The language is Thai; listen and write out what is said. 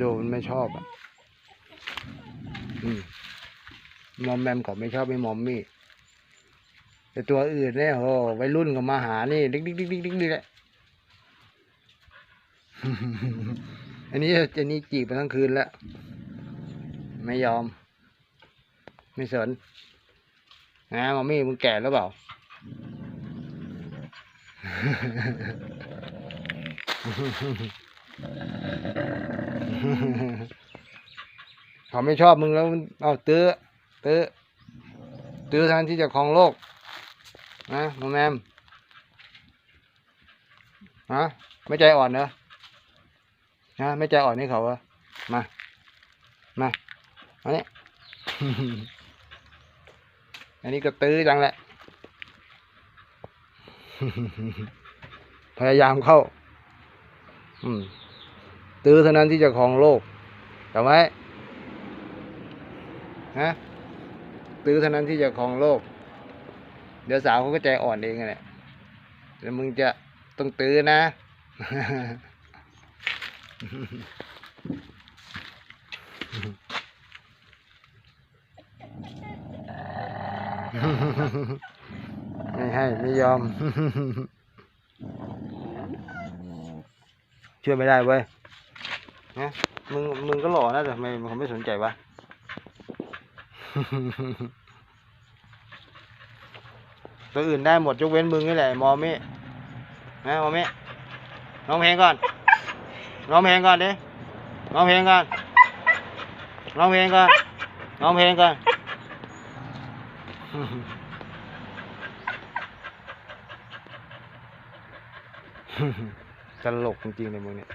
ดูมันไม่ชอบอะอืมมอมแมมเขาไม่ชอบไม่มอมมี่ แต่ตัวอื่นเนี่ยโหวัยรุ่นก็มาหานี่ดิ๊กดิ๊กดิ๊กดิ๊กดิ๊กแหละอันนี้อันนี้จีบไปทั้งคืนแล้ว ไม่ยอม ไม่สนนะมอมมี่มึงแก่แล้วเปล่า เขาไม่ชอบมึงแล้วเอาเตื้อเตื้อตื้อทางที่จะครองโลก นะมอมแมมฮะไม่ใจอ่อนเนอะฮะไม่ใจอ่อนให้เขาอะมา มามาเนี่ยอันนี้ก็ตื้อจังแหละ พยายามเข้า อืม ตื้อเท่านั้นที่จะครองโลกจำไว้ฮะตื้อเท่านั้นที่จะครองโลก เดี๋ยวสาวเขาก็ใจอ่อนเองนั่นแหละแล้วมึงจะต้องตื้อนะ ไม่ให้ไม่ยอมเชื่อไม่ได้เว้ย นะมึงมึงก็หล่อนะแต่ทำไมเขาไม่สนใจวะตัวอื่นได้หมดยกเว้นมึงนี่แหละมอมมี่นะมอมมี่ร้องเพลงก่อนร้องเพลงก่อนดิร้องเพลงก่อนร้องเพลงก่อนร้องเพลงก่อนตลกจริงๆเลยมึงเนี่ย